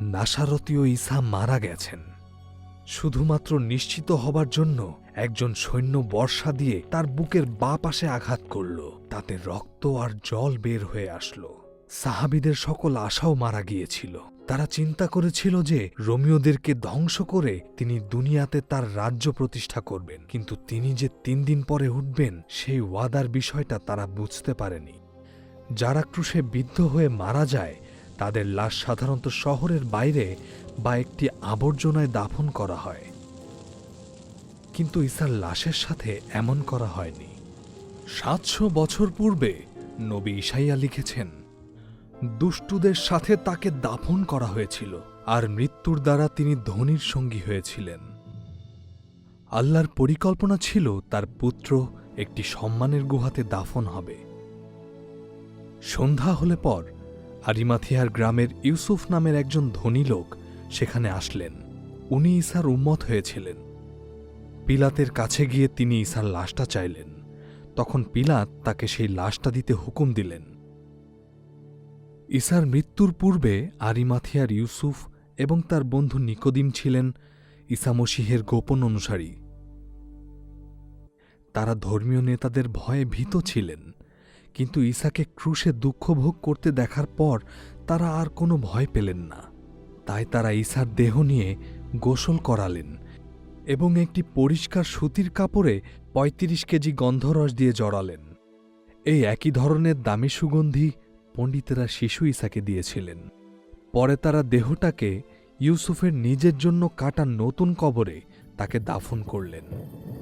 নাসারতীয় ঈসা মারা গেছেন। শুধুমাত্র নিশ্চিত হবার জন্য একজন সৈন্য বর্ষা দিয়ে তার বুকের বা পাশে আঘাত করল। তাতে রক্ত আর জল বের হয়ে আসলো। সাহাবিদের সকল আশাও মারা গিয়েছিল। তারা চিন্তা করেছিল যে রোমিওদেরকে ধ্বংস করে তিনি দুনিয়াতে তার রাজ্য প্রতিষ্ঠা করবেন। কিন্তু তিনি যে তিন দিন পরে উঠবেন, সেই ওয়াদার বিষয়টা তারা বুঝতে পারেনি। যারা ক্রুশে বিদ্ধ হয়ে মারা যায় তাদের লাশ সাধারণত শহরের বাইরে বা একটি আবর্জনায় দাফন করা হয়। কিন্তু ঈসার লাশের সাথে এমন করা হয়নি। সাতশো বছর পূর্বে নবী ঈশাইয়া লিখেছেন, দুষ্টুদের সাথে তাকে দাফন করা হয়েছিল আর মৃত্যুর দ্বারা তিনি ধনির সঙ্গী হয়েছিলেন। আল্লাহর পরিকল্পনা ছিল তার পুত্র একটি সম্মানের গুহাতে দাফন হবে। সন্ধ্যা হলে পর আরিমাথিয়ার গ্রামের ইউসুফ নামের একজন ধনী লোক সেখানে আসলেন। উনি ঈসার উম্মত হয়েছিলেন। পিলাতের কাছে গিয়ে তিনি ঈসার লাশটা চাইলেন। তখন পিলাত তাকে সেই লাশটা দিতে হুকুম দিলেন। ঈসার মৃত্যুর পূর্বে আরিমাথিয়ার ইউসুফ এবং তার বন্ধু নিকোদিম ছিলেন ঈসা মসিহের গোপন অনুসারী। তারা ধর্মীয় নেতাদের ভয়ে ভীত ছিলেন। কিন্তু ঈসাকে ক্রুশে দুঃখ ভোগ করতে দেখার পর তারা আর কোনো ভয় পেলেন না। তাই তারা ঈসার দেহ নিয়ে গোসল করালেন এবং একটি পরিষ্কার সুতির কাপড়ে ৩৫ কেজি গন্ধরস দিয়ে জড়ালেন। এই একই ধরনের দামি সুগন্ধি পণ্ডিতেরা শিশু ঈসাকে দিয়েছিলেন। পরে তারা দেহটাকে ইউসুফের নিজের জন্য কাটা নতুন কবরে তাকে দাফন করলেন।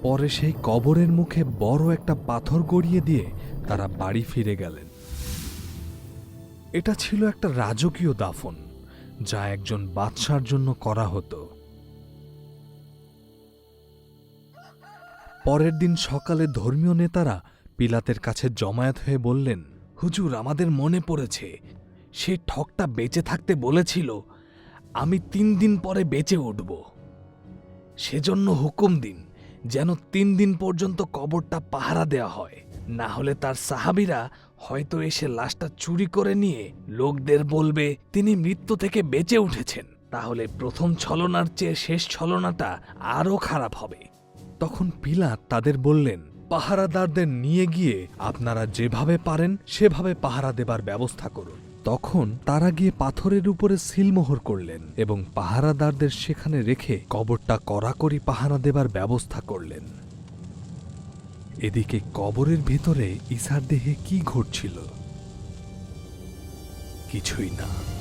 পরে সেই কবরের মুখে বড় একটা পাথর গড়িয়ে দিয়ে তারা বাড়ি ফিরে গেলেন। এটা ছিল একটা রাজকীয় দাফন, যা একজন বাদশার জন্য করা হতো। পরের দিন সকালে ধর্মীয় নেতারা পিলাতের কাছে জমায়েত হয়ে বললেন, হুজুর, আমাদের মনে পড়েছে, সে ঠকটা বেঁচে থাকতে বলেছিল, আমি তিন দিন পরে বেঁচে উঠব। সেজন্য হুকুম দিন, যেন তিন দিন পর্যন্ত কবরটা পাহারা দেওয়া হয়। না হলে তার সাহাবিরা হয়তো এসে লাশটা চুরি করে নিয়ে লোকদের বলবে, তিনি মৃত্যু থেকে বেঁচে উঠেছেন। তাহলে প্রথম ছলনার চেয়ে শেষ ছলনাটা আরও খারাপ হবে। তখন পিলা তাদের বললেন পাহারাদারদের নিয়ে গিয়ে আপনারা যেভাবে পারেন, সেভাবে পাহারা দেবার ব্যবস্থা করুন। তখন তারা গিয়ে পাথরের উপরে সিলমোহর করলেন এবং পাহারাদারদের সেখানে রেখে কবরটা কড়াকড়ি পাহারা দেবার ব্যবস্থা করলেন। এদিকে কবরের ভিতরে ইসার দেহে কি ঘটছিল? কিছুই না।